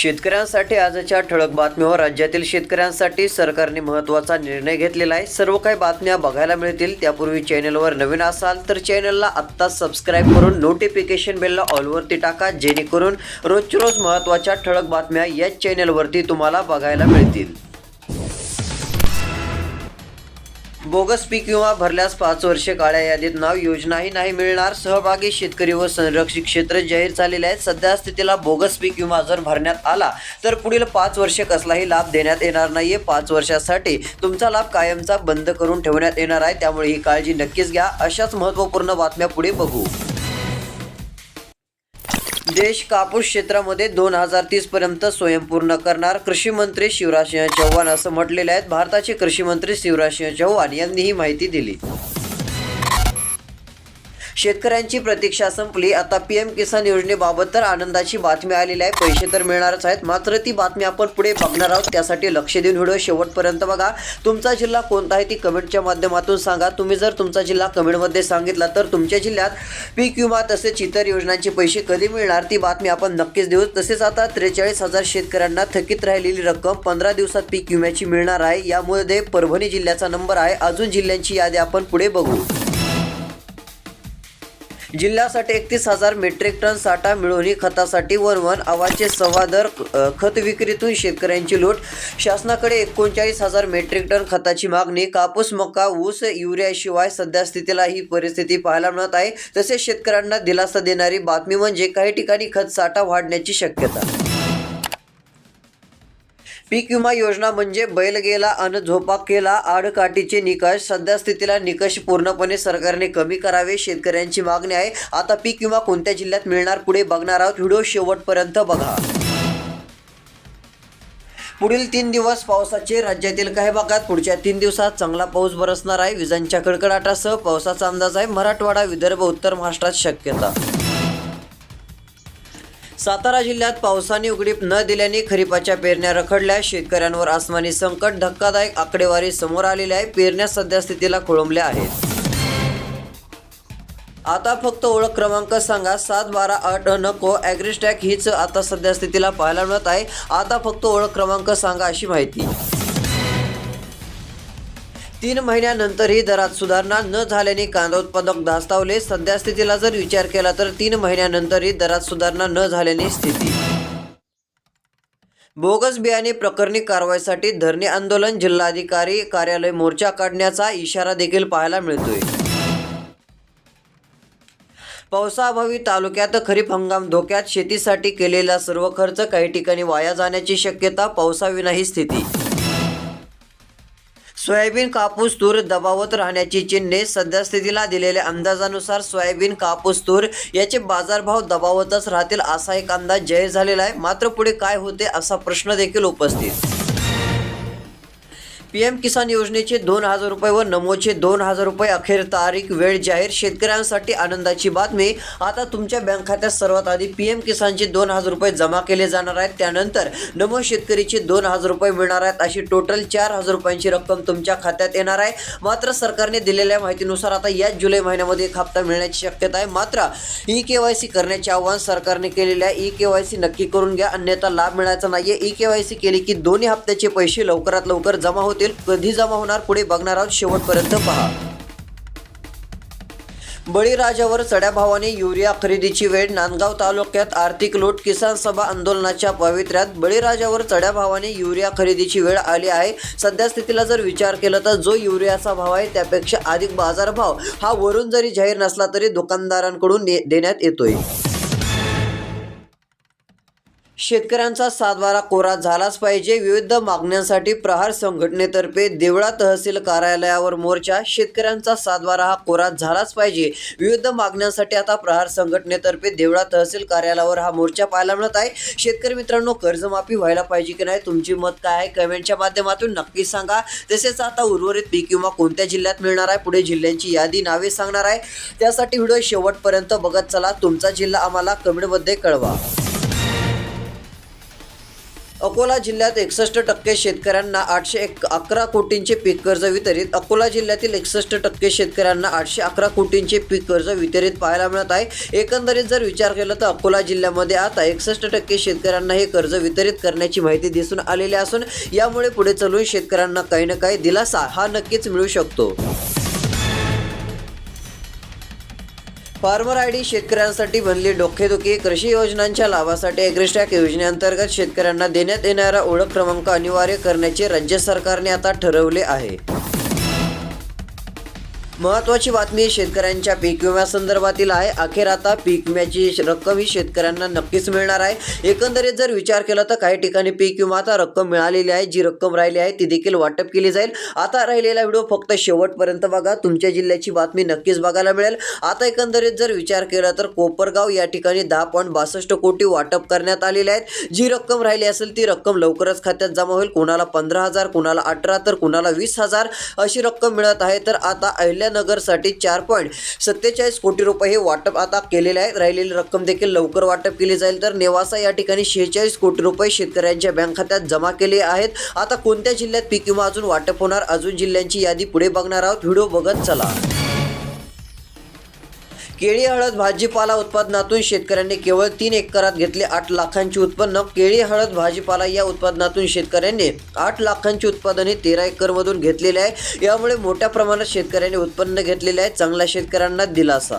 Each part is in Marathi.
शेतकऱ्यांसाठी आजच्या ठळक बातमीवर राज्यातील शेतकऱ्यांसाठी सरकारने महत्त्वाचा निर्णय घेतलेला आहे. सर्व काही बातम्या बघायला मिळतील. त्यापूर्वी चॅनलवर नवीन असाल तर चॅनलला आत्ताच सबस्क्राईब करून नोटिफिकेशन बेलला ऑलवरती टाका. जेणेकरून रोजच्या रोज महत्त्वाच्या ठळक बातम्या याच चॅनलवरती तुम्हाला बघायला मिळतील. बोगस पीक विमा भरल्यास पाच वर्षे काळ्या यादीत नाव योजनाही नाही मिळणार. सहभागी शेतकरी व संरक्षित क्षेत्र जाहीर झालेले आहेत. सध्या स्थितीला बोगस पीक विमा जर भरण्यात आला तर पुढील पाच वर्षे कसलाही लाभ देण्यात येणार नाहीये. पाच वर्षासाठी तुमचा लाभ कायमचा बंद करून ठेवण्यात येणार आहे. त्यामुळे ही काळजी नक्कीच घ्या. अशाच महत्त्वपूर्ण बातम्या पुढे बघू. देश कापूस क्षेत्रामध्ये दोन हजार तीस पर्यंत स्वयंपूर्ण करणार कृषी मंत्री शिवराजसिंह चौहान असं म्हटलेले आहेत भारताचे कृषी मंत्री शिवराजसिंह चौहान यांनी ही माहिती दिली. शेतकऱ्यांची प्रतीक्षा संपली. आता पी एम किसान योजनेबाबत तर आनंदाची बातमी आलेली आहे. पैसे तर मिळणारच आहेत. मात्र ती बातमी आपण पुढे बघणार आहोत. त्यासाठी लक्ष देऊन व्हिडिओ शेवटपर्यंत बघा. तुमचा जिल्हा कोणता आहे ती कमेंटच्या माध्यमातून सांगा. तुम्ही जर तुमचा जिल्हा कमेंटमध्ये सांगितला तर तुमच्या जिल्ह्यात पीक विमा तसेच इतर योजनांचे पैसे कधी मिळणार ती बातमी आपण नक्कीच देऊ. तसेच आता त्रेचाळीस हजार शेतकऱ्यांना थकीत राहिलेली रक्कम पंधरा दिवसात पीक विम्याची मिळणार आहे. यामध्ये परभणी जिल्ह्याचा नंबर आहे. अजून जिल्ह्यांची यादी आपण पुढे बघू. जिल्ह्यासाठी एकतीस हजार मेट्रिक टन साठा मिळवणी खतासाठी वन वन आवाचे सवादर खत विक्रीतून शेतकऱ्यांची लूट. शासनाकडे एकोणचाळीस हजार मेट्रिक टन खताची मागणी कापूस मका ऊस युरियाशिवाय सध्या स्थितीला ही परिस्थिती पाहायला मिळत आहे. तसेच शेतकऱ्यांना दिलासा देणारी बातमी म्हणजे काही ठिकाणी खत साठा वाढण्याची शक्यता. पीक विमा योजना म्हणजे बैल गेला अन झोपा केला आडकाठीचे निकष. सध्या स्थितीला निकष पूर्णपणे सरकारने कमी करावे शेतकऱ्यांची मागणी आहे. आता पीक विमा कोणत्या जिल्ह्यात मिळणार पुढे बघणार आहोत. व्हिडिओ शेवटपर्यंत बघा. पुढील तीन दिवस पावसाचे राज्यातील काही भागात पुढच्या तीन दिवसात चांगला पाऊस बरसणार आहे. विजांच्या कडकडाटासह पावसाचा अंदाज आहे. मराठवाडा विदर्भ उत्तर महाराष्ट्रात शक्यता. सातारा जिल्ह्यात पावसाने उघडीप न दिल्याने खरीपाच्या पेरण्या रखडल्या. शेतकऱ्यांवर आसमानी संकट धक्कादायक आकडेवारी समोर आलेली आहे. पेरण्या सध्या स्थितीला खोळंबल्या आहेत. आता फक्त ओळख क्रमांक सांगा. सात बारा आठ नको ॲग्रिस्टॅक हीच आता सध्या स्थितीला पाहायला मिळत आहे. आता फक्त ओळख क्रमांक सांगा अशी माहिती. तीन महिन्यानंतरही दरात सुधारणा न झाल्याने कांदा उत्पादक धास्तावले. सध्या स्थितीला जर विचार केला तर तीन महिन्यानंतरही दरात सुधारणा न झाल्याने स्थिती. बोगस बियाणे प्रकरणी कारवाईसाठी धरणे आंदोलन जिल्हाधिकारी कार्यालय मोर्चा काढण्याचा इशारा देखील पाहायला मिळतोय. पावसाअभावी तालुक्यात खरीप हंगाम धोक्यात शेतीसाठी केलेला सर्व खर्च काही ठिकाणी वाया जाण्याची शक्यता पावसाविना ही स्थिती. सोयाबीन कापूस तूर दबावत राहण्याची चिन्हे सध्या स्थितीला दिलेल्या अंदाजानुसार सोयाबीन कापूस तूर याचे बाजारभाव दबावतच राहतील असा एक अंदाज जाहीर झालेला आहे. मात्र पुढे काय होते असा प्रश्न देखील उपस्थित. पी एम किसान योजनेचे दोन हजार रुपये व नमोचे दोन हजार रुपये अखेर तारीख वेळ जाहीर शेतकऱ्यांसाठी आनंदाची बातमी. आता तुमच्या बँक खात्यात सर्वात आधी पी एम किसानचे दोन हजार रुपये जमा केले जाणार आहेत. त्यानंतर नमो शेतकरीचे दोन हजार रुपये मिळणार आहेत. अशी टोटल चार हजार रुपयांची रक्कम तुमच्या खात्यात येणार आहे. मात्र सरकारने दिलेल्या माहितीनुसार आता याच जुलै महिन्यामध्ये एक हप्ता मिळण्याची शक्यता आहे. मात्र ई के वाय सी करण्याचे आवाहन सरकारने केलेले आहे. ई के वाय सी नक्की करून घ्या. अन्यथा लाभ मिळायचा नाहीये. ई के वाय सी केली की दोन्ही हप्त्याचे पैसे लवकरात लवकर जमा होतील कधी जमा होणार. पुढे बघणार आहोत. शेवटपर्यंत पहा. बळीराजावर चढ्या भावाने युरिया खरेदीची वेळ. नांदगाव तालुक्यात आर्थिक लूट. किसान सभा आंदोलनाच्या पवित्र्यात बळीराजावर चढ्या भावाने युरिया खरेदीची वेळ आली आहे. सध्या स्थितीला जर विचार केला तर जो युरियाचा भाव आहे त्यापेक्षा अधिक बाजारभाव हा वरून जरी जाहीर नसला तरी दुकानदारांकडून दे- देण्यात येतोय. शेतकऱ्यांचा सातबारा कोरा झालाच पाहिजे. विविध मागण्यांसाठी प्रहार संघटनेतर्फे देवळा तहसील कार्यालयावर मोर्चा. शेतकऱ्यांचा सातबारा हा कोरा झालाच पाहिजे. विविध मागण्यांसाठी आता प्रहार संघटनेतर्फे देवळा तहसील कार्यालयावर हा मोर्चा पाहायला मिळत आहे. शेतकरी मित्रांनो कर्जमाफी व्हायला पाहिजे की नाही? तुमची मत काय आहे? कमेंटच्या माध्यमातून नक्की सांगा. तसेच आता उर्वरित पीक किंवा कोणत्या जिल्ह्यात मिळणार आहे? पुढे जिल्ह्यांची यादी नावे सांगणार आहे. त्यासाठी व्हिडिओ शेवटपर्यंत बघत चला. तुमचा जिल्हा आम्हाला कमेंटमध्ये कळवा. अकोला जिल्ह्यात एकसष्ट टक्के शेतकऱ्यांना आठशे एक अकरा कोटींचे पीक कर्ज वितरित. अकोला जिल्ह्यातील एकसष्ट टक्के शेतकऱ्यांना आठशे अकरा कोटींचे पीक कर्ज वितरित पाहायला मिळत आहे. एकंदरीत जर विचार केला तर अकोला जिल्ह्यामध्ये आता एकसष्ट टक्के शेतकऱ्यांना हे कर्ज वितरित करण्याची माहिती दिसून आलेली असून यामुळे पुढे चालून शेतकऱ्यांना काही ना काही दिलासा हा नक्कीच मिळू शकतो. फार्मर आय डी शेतकऱ्यांसाठी बनली डोकेदुखी. कृषी योजनांच्या लाभासाठी एग्रिस्टॅक योजनेअंतर्गत शेतकऱ्यांना देण्यात येणारा ओळख क्रमांक अनिवार्य करण्याचे राज्य सरकारने आता ठरवले आहे. महत्वाची बातमी शेतकऱ्यांच्या पीक विम्यासंदर्भातील आहे. अखेर आता पीक विम्याची रक्कम ही शेतकऱ्यांना नक्कीच मिळणार आहे. एकंदरीत जर विचार केला तर काही ठिकाणी पीक विमा आता रक्कम मिळालेली आहे. जी रक्कम राहिली आहे ती देखील वाटप केली जाईल. आता राहिलेला व्हिडिओ फक्त शेवटपर्यंत बघा. तुमच्या जिल्ह्याची बातमी नक्कीच बघायला मिळेल. आता एकंदरीत जर विचार केला तर कोपरगाव या ठिकाणी दहा पॉईंट बासष्ट कोटी वाटप करण्यात आलेले आहेत. जी रक्कम राहिली असेल ती रक्कम लवकरच खात्यात जमा होईल. कुणाला पंधरा हजार कुणाला अठरा तर कुणाला वीस हजार अशी रक्कम मिळत आहे. तर आता अहिल्या अहिल्यानगरसाठी चार पॉईंट सत्तेचाळीस कोटी रुपये हे वाटप आता केलेले आहेत. राहिलेली रक्कम देखील लवकर वाटप केली जाईल. तर नेवासा या ठिकाणी शेहेचाळीस कोटी रुपये शेतकऱ्यांच्या बँक खात्यात जमा केले आहेत. आता कोणत्या जिल्ह्यात पीक विमा अजून वाटप होणार? अजून जिल्ह्यांची यादी पुढे बघणार आहोत. व्हिडिओ बघत चला. केळी हळद भाजीपाला उत्पादनातून शेतकऱ्यांनी केवळ तीन एकरात घेतले आठ लाखांचे उत्पन्न. केळी हळद भाजीपाला या उत्पादनातून शेतकऱ्यांनी आठ लाखांचे उत्पादन हे तेरा एकरमधून घेतलेले आहे. यामुळे मोठ्या प्रमाणात शेतकऱ्यांनी उत्पन्न घेतलेले आहे. चांगल्या शेतकऱ्यांना दिलासा.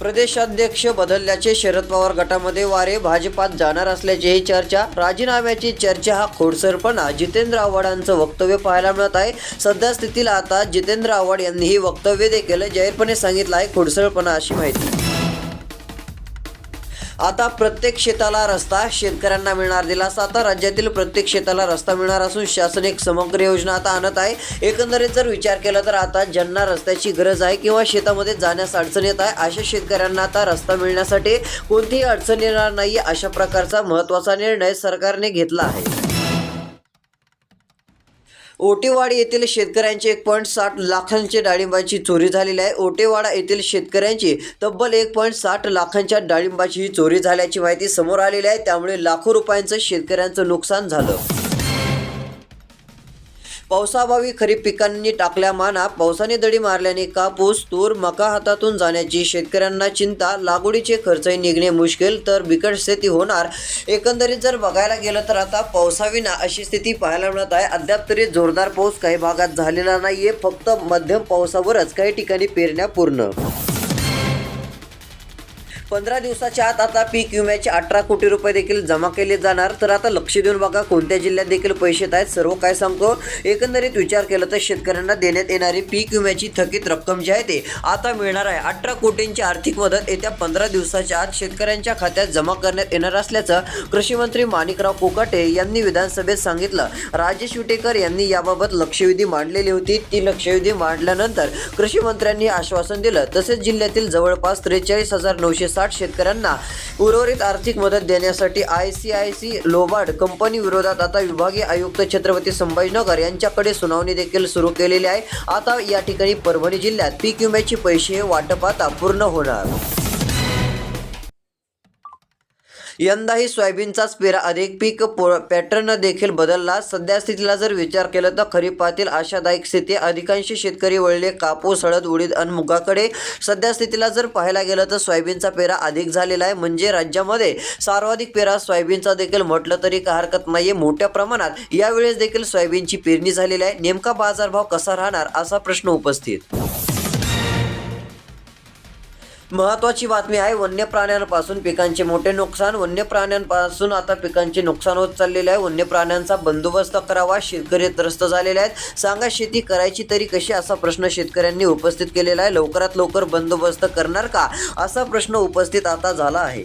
प्रदेशाध्यक्ष बदलल्याचे शरद पवार गटामध्ये वारे भाजपात जाणार असल्याचीही चर्चा. राजीनाम्याची चर्चा हा खोडसरपणा जितेंद्र आव्हाडांचं वक्तव्य पाहायला मिळत आहे. सध्या स्थितीला आता जितेंद्र आव्हाड यांनीही वक्तव्य देखील जाहीरपणे सांगितलं आहे. खोडसरपणा अशी माहिती. आता प्रत्येक शेताला रस्ता शेतकऱ्यांना मिळणार दिलासा. आता राज्यातील प्रत्येक शेताला रस्ता मिळणार असून शासन एक समग्र योजना आता आणत आहे. एकंदरीत जर विचार केला तर आता ज्यांना रस्त्याची गरज आहे किंवा शेतामध्ये जाण्यास अडचण येत आहे अशा शेतकऱ्यांना आता रस्ता मिळण्यासाठी कोणतीही अडचण येणार नाही अशा प्रकारचा महत्त्वाचा निर्णय सरकारने घेतला आहे. ओटेवाडी येथील शेतकऱ्यांचे एक पॉईंट साठ लाखांच्या डाळिंबाची चोरी झालेली आहे. ओटेवाडा येथील शेतकऱ्यांची तब्बल एक पॉईंट साठ लाखांच्या डाळिंबाची ही चोरी झाल्याची माहिती समोर आलेली आहे. त्यामुळे लाखो रुपयांचं शेतकऱ्यांचं नुकसान झालं. पावसाभावी खरीप पिकांनी टाकल्या माना पावसाने दडी मारल्याने कापूस तूर मका हातातून जाण्याची शेतकऱ्यांना चिंता लागवडीचे खर्चही निघणे मुश्किल तर बिकट स्थिती होणार. एकंदरीत जर बघायला गेलं तर आता पावसाविना अशी स्थिती पाहायला मिळत आहे. अद्याप तरी जोरदार पाऊस काही भागात झालेला नाहीये फक्त मध्यम पावसावरच काही ठिकाणी पेरण्या पूर्ण. पंधरा दिवसाच्या आत आता पीक विम्याचे अठरा कोटी रुपये देखील जमा केले जाणार. तर आता लक्ष देऊन बघा कोणत्या जिल्ह्यात देखील पैसे येत आहेत? सर्व काय सांगतो. एकंदरीत विचार केला तर शेतकऱ्यांना देण्यात येणारी पीक विम्याची थकीत रक्कम जी आहे ते आता मिळणार आहे. अठरा कोटींची आर्थिक मदत येत्या पंधरा दिवसाच्या आत शेतकऱ्यांच्या खात्यात जमा करण्यात येणार असल्याचं कृषी मंत्री माणिकराव कोकाटे यांनी विधानसभेत सांगितलं. राजेश विटेकर यांनी याबाबत लक्षवेधी मांडलेली होती. ती लक्षवेधी मांडल्यानंतर कृषी मंत्र्यांनी आश्वासन दिलं. तसेच जिल्ह्यातील जवळपास त्रेचाळीस हजार नऊशे साठ शेतकऱ्यांना उर्वरित आर्थिक मदत देण्यासाठी I C I C Lombard company विरोधात आता विभागीय आयुक्त छत्रपती संभाजीनगर यांच्याकडे सुनावणी देखील सुरू केलेली आहे. आता या ठिकाणी परभणी जिल्ह्यात पीक विम्याचे पैसे हे वाटप आता पूर्ण होणार. यंदाही सोयाबीनचाच पेरा अधिक पीक पॅटर्न देखील बदलला. सध्या स्थितीला जर विचार केला तर खरीपातील आशादायक स्थिती अधिकांश शेतकरी वळले कापूस हळद उडीद आणि मुगाकडे. सध्या स्थितीला जर पाहायला गेलं तर सोयाबीनचा पेरा अधिक झालेला आहे. म्हणजे राज्यामध्ये सर्वाधिक पेरा सोयाबीनचा देखील म्हटलं तरी काय हरकत नाहीये. मोठ्या प्रमाणात यावेळेस देखील सोयाबीनची पेरणी झालेली आहे. नेमका बाजारभाव कसा राहणार? असा प्रश्न उपस्थित महत्वाची बातमी आहे वन्य प्राण्यांपासून पिकांचे मोठे नुकसान. वन्य प्राण्यांपासून आता पिकांचे नुकसान होत चाललेले आहे. वन्य प्राण्यांचा बंदोबस्त करावा शेतकरी त्रस्त झालेले आहेत. सांगा शेती करायची तरी कशी असा प्रश्न शेतकऱ्यांनी उपस्थित केलेला आहे. लवकरात लवकर बंदोबस्त करणार का असा प्रश्न उपस्थित आता झाला आहे.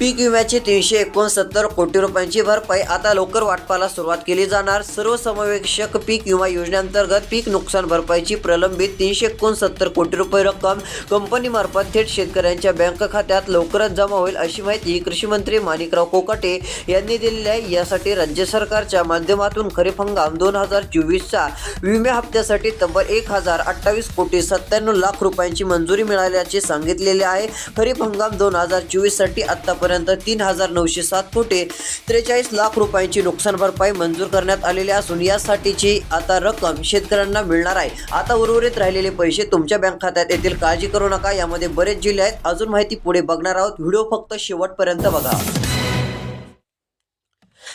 पीक विम्याची तीनशे एकोणसत्तर कोटी रुपयांची भरपाई आता लवकर वाटपाला सुरुवात केली जाणार. सर्वसमावेशक पीक विमा योजनेअंतर्गत पीक नुकसान भरपाईची प्रलंबित तीनशे एकोणसत्तर कोटी रुपये रक्कम कंपनीमार्फत थेट शेतकऱ्यांच्या बँक खात्यात लवकरच जमा होईल अशी माहिती कृषी मंत्री माणिकराव कोकाटे यांनी दिलेली आहे. यासाठी राज्य सरकारच्या माध्यमातून खरीप हंगाम दोन हजार चोवीसचा विम्या हप्त्यासाठी तब्बल एक हजार अठ्ठावीस कोटी सत्त्याण्णव लाख रुपयांची मंजुरी मिळाल्याचे सांगितलेले आहे. खरीप हंगाम दोन हजार चोवीससाठी आतापर्यंत तीन हजार नऊशे सात कोटी त्रेचाळीस लाख रुपयांची नुकसान भरपाई मंजूर करण्यात आलेली असून यासाठीची आता रक्कम शेतकऱ्यांना मिळणार आहे. आता उर्वरित राहिलेले पैसे तुमच्या बँक खात्यात येतील. काळजी करू नका. यामध्ये बरेच जिल्हे आहेत. अजून माहिती पुढे बघणार आहोत. व्हिडिओ फक्त शेवटपर्यंत बघा.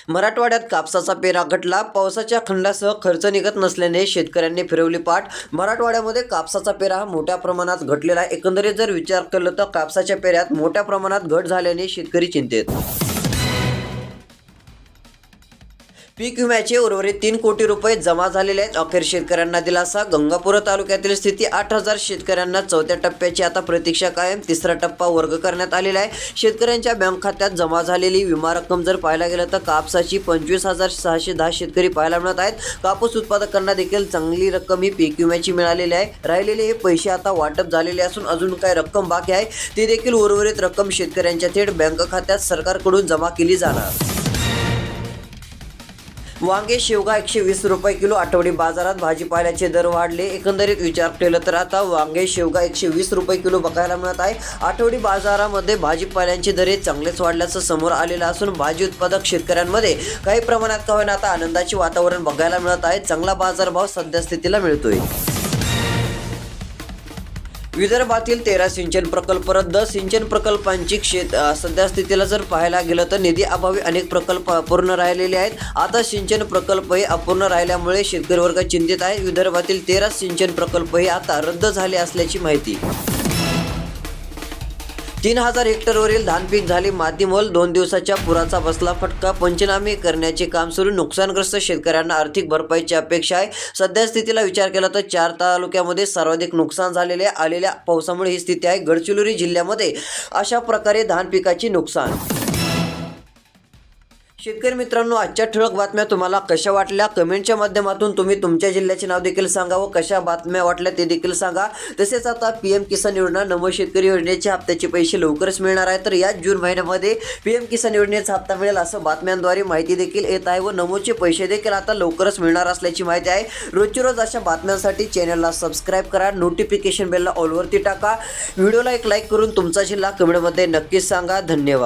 मराठवाड्यात कापसाचा पेरा घटला. पावसाच्या खंडासह खर्च निघत नसल्याने शेतकऱ्यांनी फिरवली पाठ. मराठवाड्यामध्ये कापसाचा पेरा हा मोठ्या प्रमाणात घटलेला एकंदरीत जर विचार केला तर कापसाच्या पेऱ्यात मोठ्या प्रमाणात घट झाल्याने शेतकरी चिंतेत. पीक विम्याचे उर्वरित तीन कोटी रुपये जमा झालेले आहेत. अखेर शेतकऱ्यांना दिलासा. गंगापूर तालुक्यातील स्थिती आठ हजार शेतकऱ्यांना चौथ्या टप्प्याची आता प्रतीक्षा कायम. तिसरा टप्पा वर्ग करण्यात आलेला आहे. शेतकऱ्यांच्या बँक खात्यात जमा झालेली विमा रक्कम जर पाहायला गेलं तर कापसाची पंचवीस हजार सहाशे दहा शेतकरी पाहायला मिळत आहेत. कापूस उत्पादकांना देखील चांगली रक्कम ही पीक विम्याची मिळालेली आहे. राहिलेले हे पैसे आता वाटप झालेले असून अजून काही रक्कम बाकी आहे. ती देखील उर्वरित रक्कम शेतकऱ्यांच्या थेट बँक खात्यात सरकारकडून जमा केली जाणार. वांगे शेवगा एकशे वीस रुपये किलो आठवडी बाजारात भाजीपाल्याचे दर वाढले. एकंदरीत विचार केलं तर आता वांगे शेवगा एकशे वीस रुपये किलो बघायला मिळत आहे. आठवडी बाजारामध्ये भाजीपाल्यांचे दर हे चांगलेच वाढल्याचं समोर आलेलं असून भाजी उत्पादक शेतकऱ्यांमध्ये काही प्रमाणात का होईना आता आनंदाचे वातावरण बघायला मिळत आहे. चांगला बाजारभाव सध्या स्थितीला मिळतोय. विदर्भातील तेरा सिंचन प्रकल्प रद्द. सिंचन प्रकल्पांची क्षेत सध्यास्थितीला सध्या स्थितीला जर पाहायला गेलं तर निधी अभावी अनेक प्रकल्प अपूर्ण राहिलेले आहेत. आता सिंचन प्रकल्पही अपूर्ण राहिल्यामुळे शेतकरी वर्ग चिंतित आहे. विदर्भातील तेरा सिंचन प्रकल्प हे आता रद्द झाले असल्याची माहिती. तीन हजार हेक्टरवरील धान पीक झाली मातीमोल दोन दिवसाच्या पुराचा बसला फटका. पंचनामे करण्याचे काम सुरू. नुकसानग्रस्त शेतकऱ्यांना आर्थिक भरपाईची अपेक्षा आहे. सध्या स्थितीला विचार केला तर चार तालुक्यामध्ये सर्वाधिक नुकसान झालेले आलेल्या पावसामुळे ही स्थिती आहे. गडचिरोली जिल्ह्यामध्ये अशा प्रकारे धान पिकाची नुकसान शेतकरी मित्रांनो आजच्या ठळक बातम्या तुम्हाला कशा वाटल्या? कमेंटच्या माध्यमातून तुम्ही तुमच्या जिल्ह्याचे नाव देखील सांगा व कशा बातम्या वाटल्या ते देखील सांगा. तसेच आता पी एम किसान योजना नमो शेतकरी योजनेच्या हप्त्याचे पैसे लवकरच मिळणार आहे तर याच जून महिन्यामध्ये पी एम किसान योजनेचा हप्ता मिळेल असं बातम्यांद्वारे माहिती देखील येत आहे व नमोचे पैसे देखील आता लवकरच मिळणार असल्याची माहिती आहे. रोजची रोज अशा बातम्यांसाठी चॅनलला सबस्क्राईब करा नोटिफिकेशन बेलला ऑलवरती टाका. व्हिडिओला एक लाईक करून तुमचा जिल्हा कमेंटमध्ये नक्कीच सांगा. धन्यवाद.